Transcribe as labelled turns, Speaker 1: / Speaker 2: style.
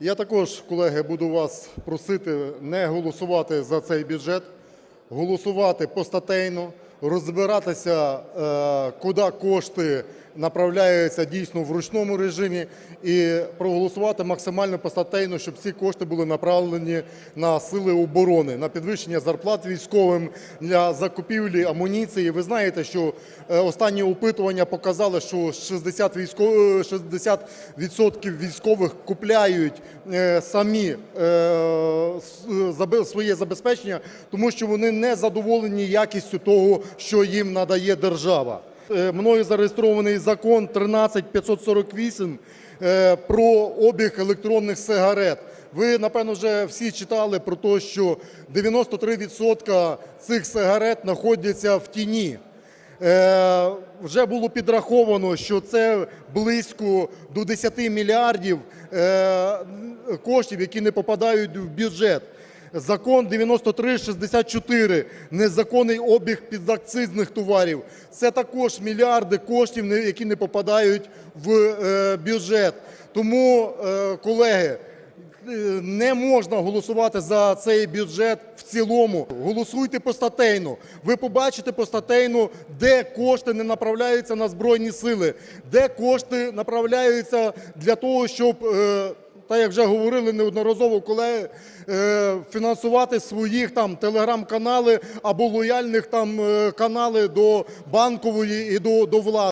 Speaker 1: Я також, колеги, буду вас просити не голосувати за цей бюджет, голосувати постатейно, розбиратися, е, куди кошти направляються дійсно в ручному режимі, і проголосувати максимально постатейно, щоб ці кошти були направлені на сили оборони, на підвищення зарплат військовим для закупівлі амуніції. Ви знаєте, що е, останні опитування показали, що 60 військових 60% військових купляють е, самі е, своє забезпечення, тому що вони не задоволені якістю того, що їм надає держава. Е, Мною зареєстрований закон 13548 е, про обіг електронних сигарет. Ви, напевно, вже всі читали про те, що 93% цих сигарет знаходяться в тіні. Е, вже було підраховано, що це близько до 10 мільярдів е, коштів, які не попадають в бюджет. Закон 9364 незаконний обіг підакцизних товарів. Це також мільярди коштів, які не попадають в е, бюджет. Тому, е, колеги, Е, не можна голосувати за цей бюджет в цілому. Голосуйте постатейно. Ви побачите постатейно, де кошти не направляються на збройні сили, де кошти направляються для того, щоб. Та як вже говорили неодноразово колеги, е, фінансувати своїх там телеграм-канали або лояльних там е, канали до банкової і до влади.